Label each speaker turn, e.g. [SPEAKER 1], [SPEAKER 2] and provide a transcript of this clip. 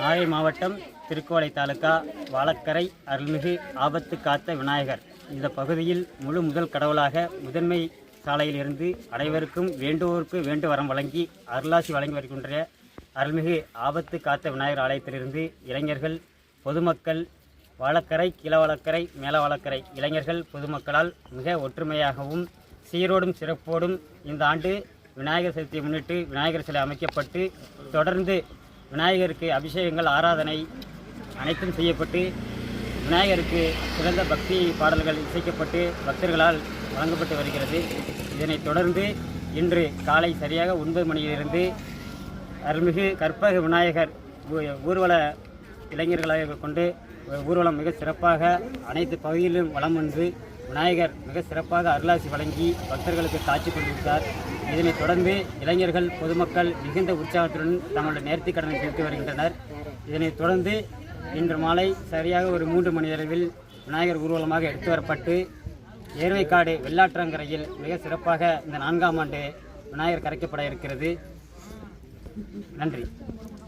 [SPEAKER 1] நாகை மாவட்டம் திருக்கோளை தாலுகா வாழக்கரை அருள்மிகு ஆபத்து காத்த விநாயகர். இந்த பகுதியில் முழு முதல் கடவுளாக முதன்மை சாலையில் இருந்து அனைவருக்கும் வேண்டுவோருக்கு வேண்டு வரம் வழங்கி அருளாசி வழங்கி வருகின்ற அருள்மிகு ஆபத்து காத்த விநாயகர் ஆலயத்திலிருந்து இளைஞர்கள் பொதுமக்கள் வாழக்கரை கீழவாழக்கரை மேலவாழக்கரை இளைஞர்கள் பொதுமக்களால் மிக ஒற்றுமையாகவும் சீரோடும் சிறப்போடும் இந்த ஆண்டு விநாயகர் சதுர்த்தியை முன்னிட்டு விநாயகர் சிலை அமைக்கப்பட்டு தொடர்ந்து விநாயகருக்கு அபிஷேகங்கள் ஆராதனை அனைத்தும் செய்யப்பட்டு விநாயகருக்கு சிறந்த பக்தி பாடல்கள் இசைக்கப்பட்டு பக்தர்களால் வழங்கப்பட்டு வருகிறது. இதனைத் தொடர்ந்து இன்று காலை சரியாக ஒன்பது மணியிலிருந்து அருள்மிகு கற்பக விநாயகர் ஊர்வல இளைஞர்களாக கொண்டு ஊர்வலம் மிக சிறப்பாக அனைத்து பகுதியிலும் வளம் வந்து விநாயகர் மிக சிறப்பாக அருளாசி வழங்கி பக்தர்களுக்கு காட்சி கொண்டிருந்தார் இதனைத் தொடர்ந்து இளைஞர்கள் பொதுமக்கள் மிகுந்த உற்சாகத்துடன் தங்களுடைய நேர்த்தி கடனை செலுத்தி வருகின்றனர். இதனைத் தொடர்ந்து இன்று மாலை சரியாக ஒரு மூன்று மணி அளவில் விநாயகர் ஊர்வலமாக எடுத்து வரப்பட்டு ஏர்வைக்காடு வெள்ளாற்றங்கரையில் மிக சிறப்பாக இந்த நான்காம் ஆண்டு விநாயகர் கரைக்கப்பட இருக்கிறது. நன்றி.